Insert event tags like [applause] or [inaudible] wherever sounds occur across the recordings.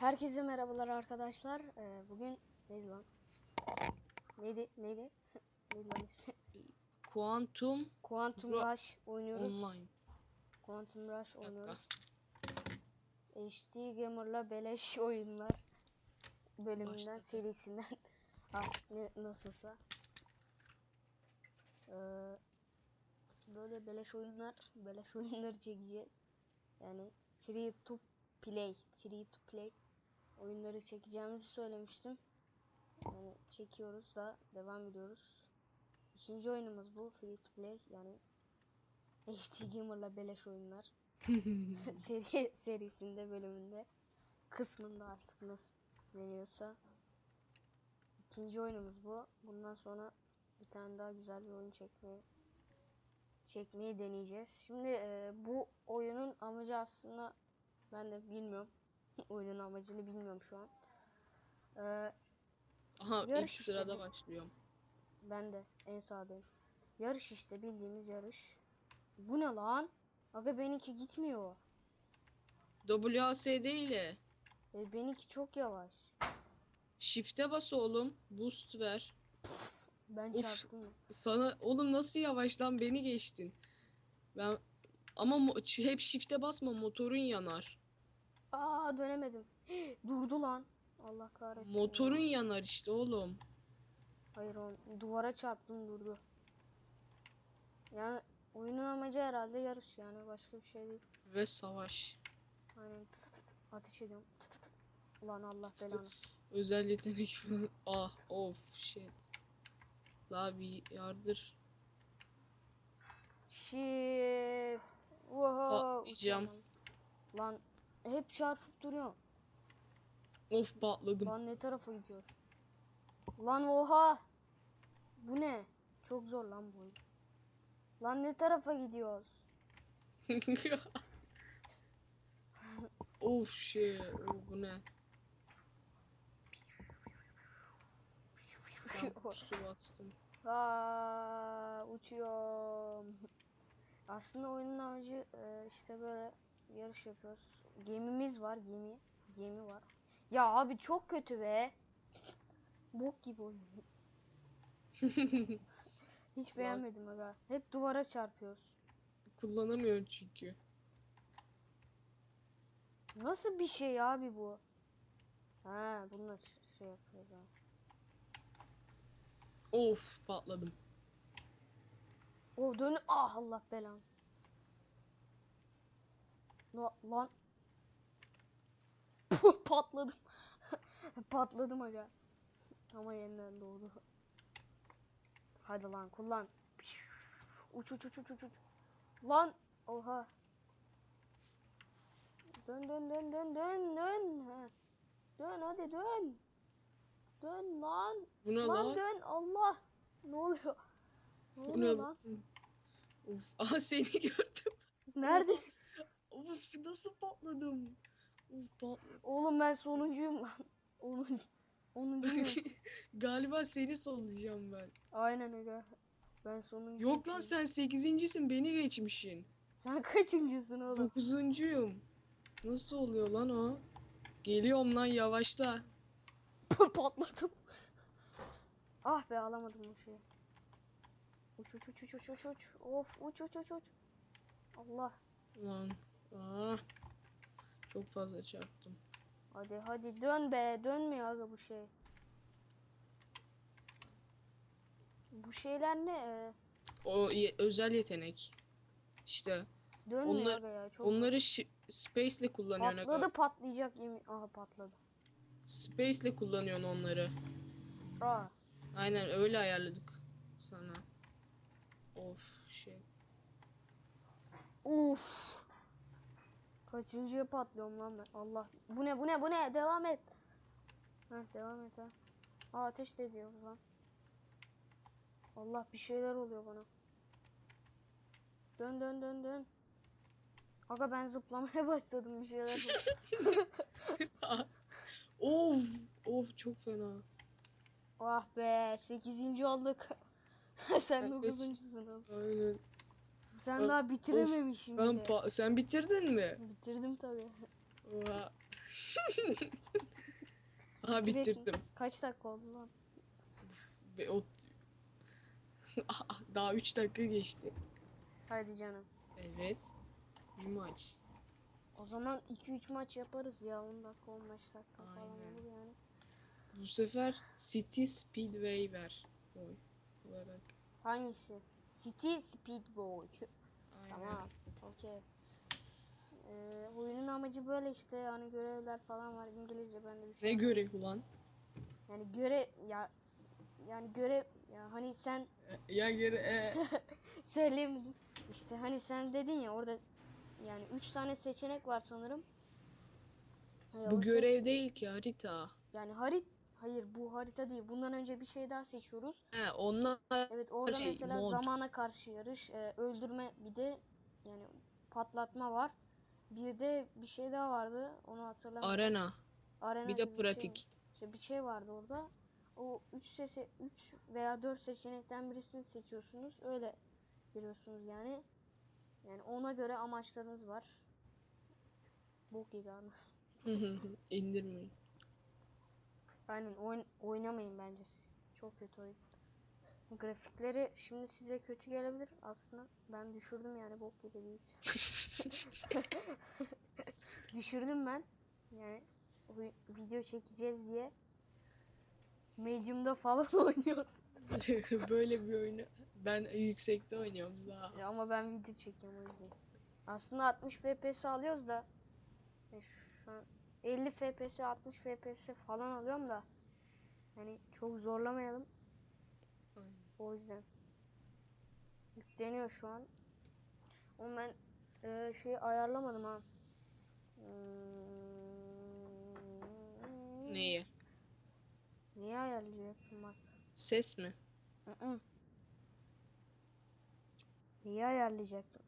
Herkese merhabalar arkadaşlar. Ee, bugün neydi lan? Neydi? Neydi? [laughs] neydi lan ismi? Quantum Quantum Rush oynuyoruz. Online. Quantum Rush oynuyoruz. HD Gamer'la beleş oyunlar bölümünden Başladı. serisinden artık [laughs] ne, nasılsa. Ee, böyle beleş oyunlar, beleş [laughs] oyunları çekeceğiz. Yani free to play, free to play oyunları çekeceğimizi söylemiştim. Yani çekiyoruz da devam ediyoruz. İkinci oyunumuz bu free to play yani HD Gamer'la beleş oyunlar [laughs] seri serisinde bölümünde kısmında artık nasıl deniyorsa ikinci oyunumuz bu. Bundan sonra bir tane daha güzel bir oyun çekmeyi çekmeyi deneyeceğiz. Şimdi e, bu oyunun amacı aslında ben de bilmiyorum. [laughs] oyunun amacını bilmiyorum şu an. E, Aha Yarış ilk işte sırada bu. başlıyorum. ben de en sağdayım. Yarış işte bildiğimiz yarış. Bu ne lan? Aga benimki gitmiyor. WASD ile E, benimki çok yavaş. Shift'e bas oğlum. Boost ver. Ben Of. çarptım. Sana oğlum nasıl yavaş lan beni geçtin. Ben ama mo- hep shift'e basma motorun yanar. Aa dönemedim. [gasps] Durdu lan. Allah kahretsin. Motorun ya. yanar işte oğlum. Hayır on duvara çarptım durdu. Yani oyunun amacı herhalde yarış yani başka bir şey değil. Ve savaş. Aynen tıt tıt ateş ediyorum. Tıt tıt. Ulan Allah Tıt belanı. Özel yetenek falan. Ah of shit. La bir yardır. Shift. Wow. Patlayacağım. Lan hep çarpıp duruyor. Of patladım. Lan ne tarafa gidiyor? Lan oha! Bu ne? Çok zor lan bu oyun. Lan ne tarafa gidiyoruz? [laughs] of şey bu ne? Pusu bastım. Aa, uçuyorum. Aslında oyunun amacı e, işte böyle yarış yapıyoruz. Gemimiz var, gemi. Gemi var. Ya abi çok kötü be. Bok gibi oyun. [laughs] Hiç beğenmedim aga. Hep duvara çarpıyoruz. Kullanamıyorum çünkü. Nasıl bir şey abi bu? Ha, bununla şey yapıyoruz ha. Of patladım. O dön ah Allah belanı. La, lan. [laughs] Puh, patladım. [laughs] patladım aga. Ama yeniden doğdu. Hadi lan kullan. Uç uç uç uç uç. Lan oha. Dön dön dön dön dön dön. Ha. Dön hadi dön. Dön lan. Bu ne Lan lan? dön Allah. Ne oluyor? Ne oluyor lan? Of. Aha seni [laughs] gördüm. Nerede? Of nasıl patladım? Of patladım. Oğlum ben sonuncuyum lan. [laughs] Onun onuncuyum. [laughs] Galiba seni sollayacağım ben. Aynen öyle. Ben sonuncuyum. Yok lan sen sekizincisin beni geçmişsin. Sen kaçıncısın oğlum? Dokuzuncuyum. Nasıl oluyor lan o? Geliyorum lan yavaşla. Patladım. Ah be alamadım bu şeyi. Uç uç uç uç uç uç. Of uç uç uç uç. Allah. Lan. Ah. Çok fazla çarptım. Hadi hadi dön be. Dönmüyor aga bu şey. Bu şeyler ne? Ee, O ye- özel yetenek. İşte dönmüyor Onlar- aga ya. Çok onları space ile kullanıyorsun. aga. patladı patlayacak yemin. Aha patladı. Space ile kullanıyorsun onları. Aa. Aynen öyle ayarladık sana. Of şey. Uf. Kaçıncıya patlıyorum lan ben. Allah. Bu ne bu ne bu ne? Devam et. Heh, devam et ha. Aa ateş de ediyoruz lan. Allah bir şeyler oluyor bana. Dön dön dön dön. Aga ben zıplamaya [laughs] başladım bir şeyler. [laughs] of of çok fena. ah be 8. olduk. [laughs] Sen Evet. 9.sın oğlum. Aynen. Sen daha bitirememişsin Ben bile. pa- sen bitirdin mi? Bitirdim tabii. Oha. [laughs] Direkt mi? bitirdim. Kaç dakika oldu lan? Ve o... [laughs] Daha 3 dakika geçti. Haydi canım. Evet. Bir maç. O zaman 2-3 maç yaparız ya 10 dakika 15 dakika falan Aynen. olur yani. Bu sefer City Speedway ver. Oy. Olarak. Hangisi? City Speedboy. Aynen. tamam. Okey. Ee, oyunun amacı böyle işte yani görevler falan var İngilizce ben de bir şey Ne görev ulan? yani görev ya yani görev ya hani sen Ya göre e. [laughs] söyleyemedim işte hani sen dedin ya orada yani 3 tane seçenek var sanırım. Ee, o Bu seç- görev değil ki harita. yani harit hayır bu harita değil. Bundan önce bir şey daha seçiyoruz. He onlar Evet orada şey, mesela mod. zamana karşı yarış, e, öldürme bir de yani patlatma var. Bir de bir şey daha vardı. Onu hatırlamıyorum. arena. Arena Bir de gibi bir şey. pratik. İşte bir şey vardı orada. O 3 sese 3 veya 4 seçenekten birisini seçiyorsunuz. Öyle giriyorsunuz yani. Yani ona göre amaçlarınız var. Bok gibi ama. İndirmeyin. Aynen oyn- oynamayın bence siz. Çok kötü oyun. Grafikleri şimdi size kötü gelebilir aslında. Ben düşürdüm yani bok gibi değil. [laughs] düşürdüm ben. Yani video çekeceğiz diye. Medium'da falan [laughs] oynuyoruz. [laughs] Böyle bir oyunu ben yüksekte oynuyorum daha. Ya ama ben video çekiyorum o yüzden. Aslında 60 FPS alıyoruz da. e, Şu an 50 FPS 60 FPS falan alıyorum da. Yani çok zorlamayalım. Aynen. O yüzden. Yükleniyor şu an. Ama ben e, şeyi ayarlamadım ha. Hmm, Neyi? Neyi ayarlayacaktım bak. Ses mi? Hı hı. Neyi ayarlayacaktım?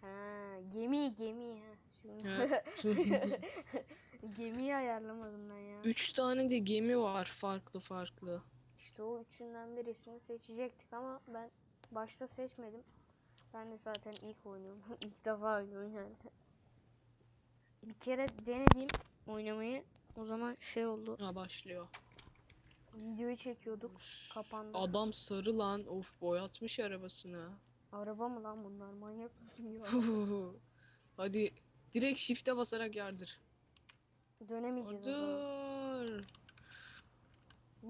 Ha, gemi gemi ha. [laughs] Gemiyi ayarlamadım ben ya. Üç tane de gemi var farklı farklı. İşte o üçünden birisini seçecektik ama ben başta seçmedim. Ben de zaten ilk oynuyorum. [laughs] ilk defa oynuyorum yani. Bir kere denedim oynamayı. O zaman şey oldu. Ha başlıyor. Videoyu çekiyorduk. Kapandı. Adam sarı lan. Of boyatmış arabasını. Araba mı lan bunlar? Manyak mısın ya? [laughs] Hadi direkt shift'e basarak yardır. Dönemeyeceğiz o zaman. Dur.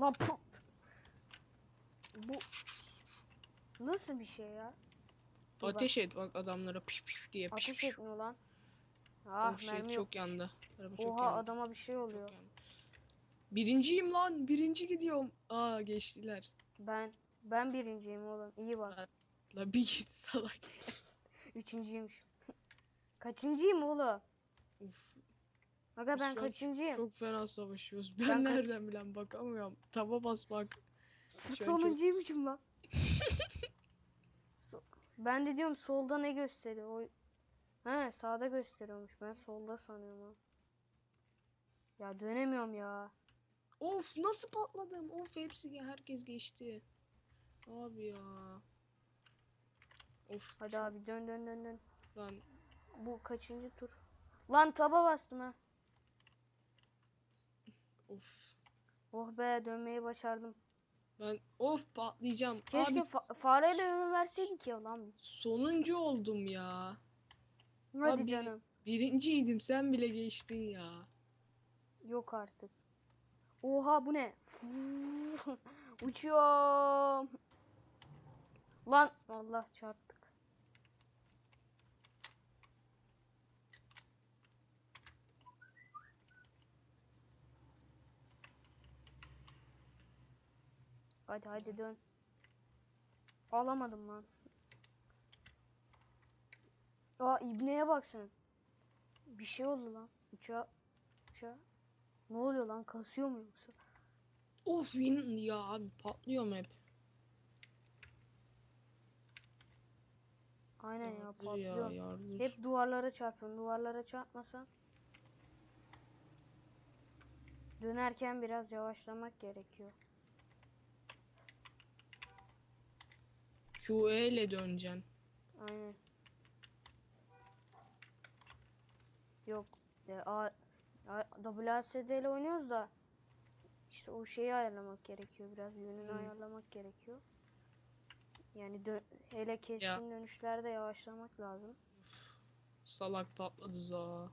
La pu- Bu nasıl bir şey ya? Dur bak, Ateş et bak adamlara pif pif diye pif ateş pif. etmiyor lan. Ah Oh shit mermi çok yokmuş. yandı. Araba çok Oha yandı. adama bir şey çok oluyor. yandı. Birinciyim lan. Birinci gidiyorum. Aa geçtiler. Ben ben birinciyim oğlum. İyi bak. La bir git salak. Üçüncüymüş. Kaçıncıyım oğlum? Uf, Aga ben kaçıncıyım? çok fena savaşıyoruz. Ben, Ben kaç- nereden bilen bakamıyorum. Taba bas bak. şu an çok- Sonuncuymuşum lan. [laughs] So- ben de diyorum solda ne gösteriyor? O... He sağda gösteriyormuş. Ben solda sanıyorum ha. Ya dönemiyorum ya. Of nasıl patladım? Of hepsi ge- herkes geçti. Abi ya. Of Hadi abi dön dön dön dön. lan Bu kaçıncı tur? Lan taba bastım ha. of. Oh be dönmeyi başardım. Ben of patlayacağım. Keşke Abi fa- fareyle ömür verseydik ya lan. sonuncu oldum ya. Hadi Abi- canım. Birinciydim sen bile geçtin ya. Yok artık. Oha bu ne? [laughs] Uçuyorum. Lan Allah çarptık. Hadi hadi dön. Alamadım lan. Aa ibneye bak sen. Bir şey oldu lan. Uçağa uçağa. Ne oluyor lan? Kasıyor mu yoksa? Of yine ya abi patlıyorum hep. Aynen ya Yardır patlıyor. ya yardır. Hep duvarlara çarpıyorum. Duvarlara çarpmasa dönerken biraz yavaşlamak gerekiyor. QE ile döneceksin. Aynen. Yok. E, A Ya, WASD ile oynuyoruz da işte o şeyi ayarlamak gerekiyor. Biraz yönünü Hmm. ayarlamak gerekiyor. Yani dö- hele keskin dönüşlerde yavaşlamak lazım. Salak patladı za.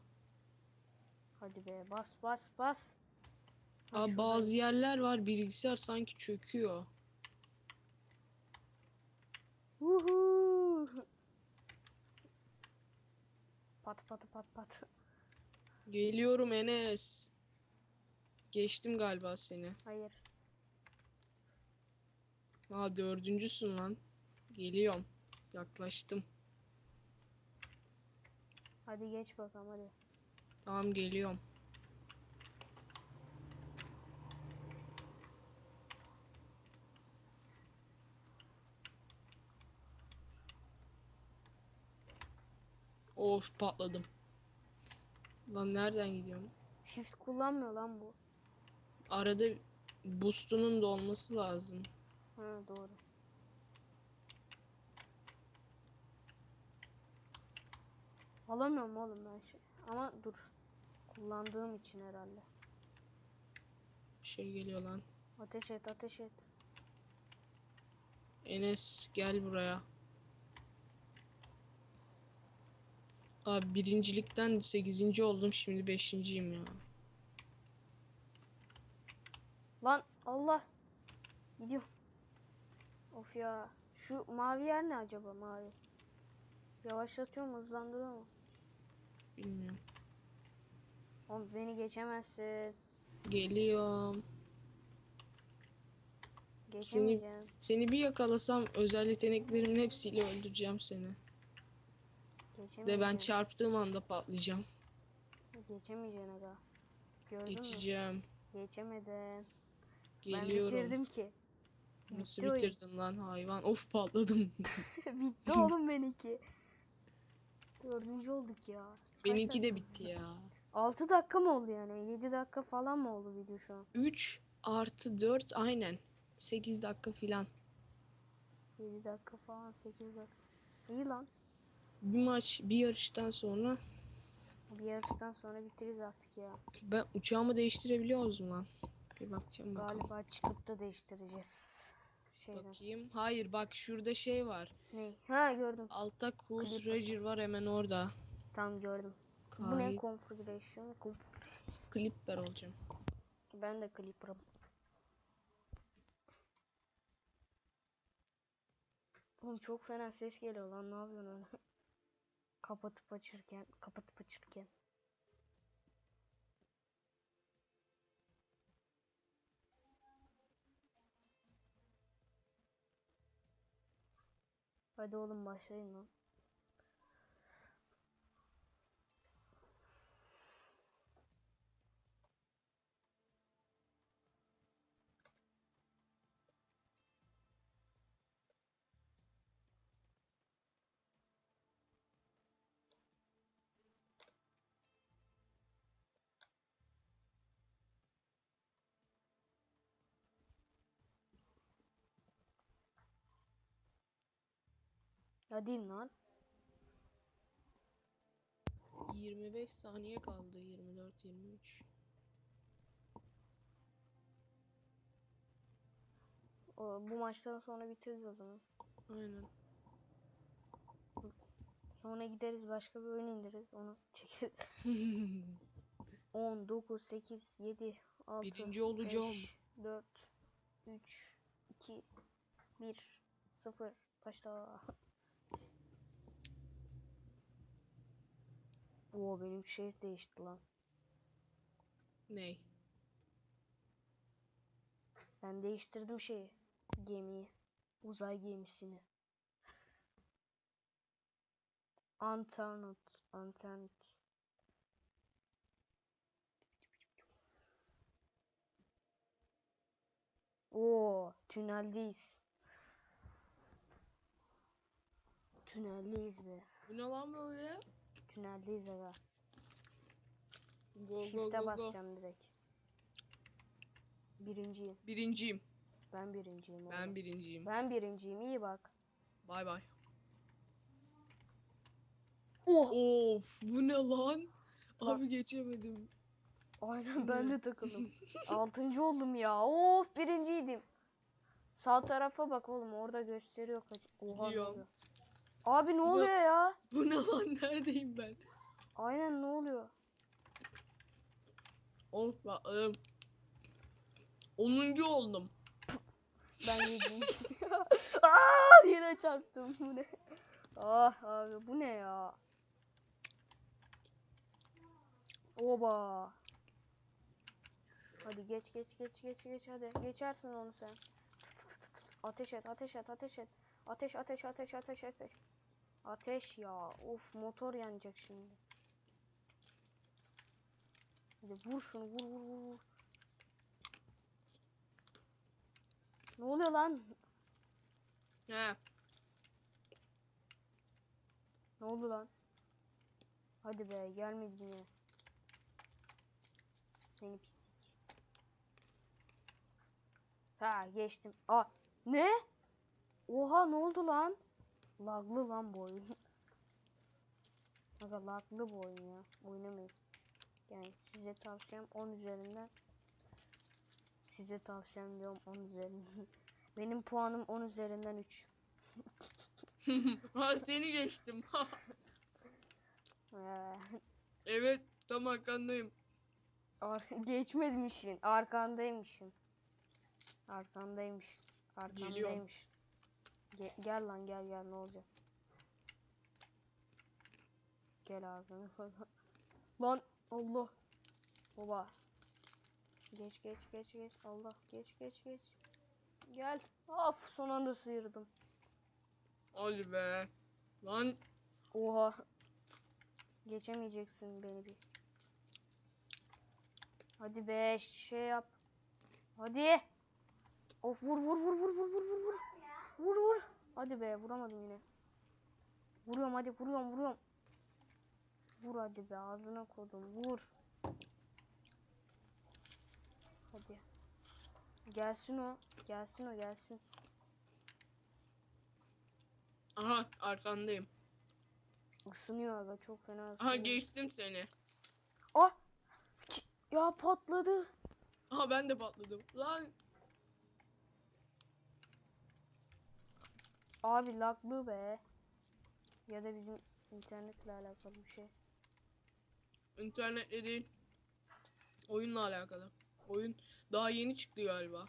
Hadi be bas bas bas. Aa, bazı yerler var bilgisayar sanki çöküyor. Vuhuu. Pat pat pat pat. Geliyorum Enes. Geçtim galiba seni. Hayır. Aa dördüncüsün lan. Geliyorum. Yaklaştım. Hadi geç bakalım hadi. Tamam geliyorum. Of patladım. Lan nereden gidiyorum? Shift kullanmıyor lan bu. Arada boost'unun da olması lazım. Ha doğru. Alamıyorum oğlum ben şey. Ama dur. Kullandığım için herhalde. Bir şey geliyor lan. Ateş et ateş et. Enes gel buraya. Abi birincilikten sekizinci oldum şimdi beşinciyim ya. Lan Allah. Gidiyor. Of ya. Şu mavi yer ne acaba mavi? Yavaşlatıyor mu hızlandırıyor mu? Bilmiyorum. Oğlum beni geçemezsin. Geliyorum. Geçemeyeceğim. Seni bir yakalasam özel yeteneklerimin hepsiyle öldüreceğim seni. De Geçemeyeceğim. ben çarptığım anda patlayacağım. Geçemeyeceksin aga. Gördün mü? Geçeceğim. Geçemedim. Geliyorum. Ben bitirdim ki. Nasıl Bitti oyun. bitirdin lan hayvan? Of patladım. [laughs] [laughs] bitti oğlum benimki. Dördüncü olduk ya. Kaç Benimki de bitti ya. 6 dakika mı oldu yani? 7 dakika falan mı oldu video şu an? 3 artı 4 aynen. 8 dakika filan. 7 dakika falan 8 dakika. İyi lan. Bir maç, bir yarıştan sonra Bir yarıştan sonra bitiririz artık ya. ben uçağımı değiştirebiliyor muyum lan? Bir bakacağım bakalım. Galiba çıkıp da değiştireceğiz. Şeyden. Bakayım. Hayır bak şurada şey var. Ne? Ha gördüm. Altta Cruise. Roger var hemen orada. Tam gördüm. Bu ne? Kayıt Configuration. Conf- Clipper olacağım. ben de Clipper'ım. Oğlum çok fena ses geliyor lan ne yapıyorsun öyle? Kapatıp açırken, kapatıp açırken. Hadi oğlum başlayın lan. Hadi in lan. 25 saniye kaldı. 24 23. O, bu maçtan sonra bitiririz o zaman. Aynen. Sonra gideriz başka bir oyun indiririz. Onu çekeriz. 10, 9, 8, 7, 6, Birinci olacağım. 4, 3, 2, 1, 0. Başla. Oo benim şey değişti lan. Ney? Ben değiştirdim şeyi. Gemiyi. Uzay gemisini. Antarnot. Antarnot. Oo, tüneldeyiz. Tüneldeyiz be. Bu ne lan böyle? Tüneldeyiz aga. Go Shift'e go go. basacağım direkt. Birinciyim. Birinciyim. Ben birinciyim. Ben oğlum. birinciyim. Ben birinciyim. iyi bak. Bay bay. Oh! Of bu ne lan? Lan. Abi geçemedim. Aynen ben de takıldım. [laughs] Altıncı oldum ya. Of birinciydim. Sağ tarafa bak oğlum orada gösteriyor kaç. Oha? Abi ne oluyor ya? Bu ne lan [laughs] neredeyim ben? Aynen ne oluyor? Oh bakalım. 10. oldum. Ben [laughs] yedim. [laughs] Aa yine çarptım. Bu ne? Ah abi bu ne ya? Oba. Hadi geç geç geç geç geç hadi. Geçersin onu sen. Ateş et ateş et ateş et. Ateş ateş ateş ateş ateş. Ateş ya. Of motor yanacak şimdi. Hadi vur şunu vur vur vur. Ne oluyor lan? He. Ne oldu lan? Hadi be gelmedi yine. Seni pislik. Ha geçtim. Aa ne? Oha ne oldu lan? Laglı lan bu oyun. [laughs] Aga laglı bu oyun ya. Oynamayın. Yani size tavsiyem 10 üzerinden. Size tavsiyem diyorum 10 üzerinden. [laughs] Benim puanım 10 üzerinden 3. [laughs] ha seni geçtim. Ee, evet tam arkandayım. Ar geçmedmişsin. Arkandaymışsın. Arkandaymış. Arkandaymış. Ge- gel lan gel gel ne olacak? Gel ağzını. Lan Allah. Baba. Geç geç geç geç. Allah geç geç geç. Gel. Of son anda sıyırdım. Hadi be. Lan Oha. Geçemeyeceksin beni bir. Hadi be şey yap. Hadi. Of vur vur vur vur vur vur vur vur. Vur vur. Hadi be vuramadım yine. Vuruyorum hadi vuruyorum vuruyorum. Vur hadi be ağzına koydum vur. Hadi. Gelsin o. Gelsin o gelsin. aha arkandayım. Isınıyor aga çok fena Aha ısınıyor. geçtim seni. Ah! Ya patladı. Aha ben de patladım. Lan Abi laglı be. Ya da bizim internetle alakalı bir şey. internetle değil. Oyunla alakalı. Oyun daha yeni çıktı galiba.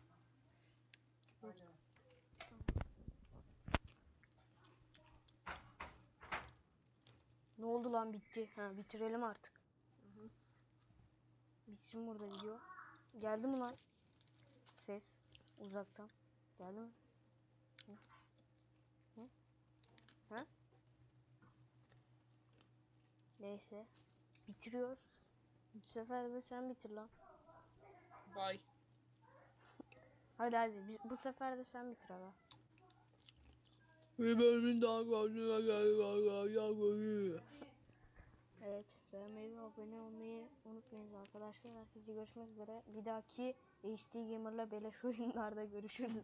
Ne oldu lan bitti. Ha bitirelim artık. Bitsin burada video. Geldi mi lan? Ses uzaktan. Geldi mi? Hı? Hı? Ha? Neyse. Bitiriyoruz. Bu sefer de sen bitir lan. Bye. Hadi hadi biz- bu sefer de sen bitir aga. Bir bölümün daha kaldı. Evet, beğenmeyi ve abone olmayı unutmayın arkadaşlar. Herkese görüşmek üzere. Bir dahaki HD Gamer'la beleş oyunlarda görüşürüz.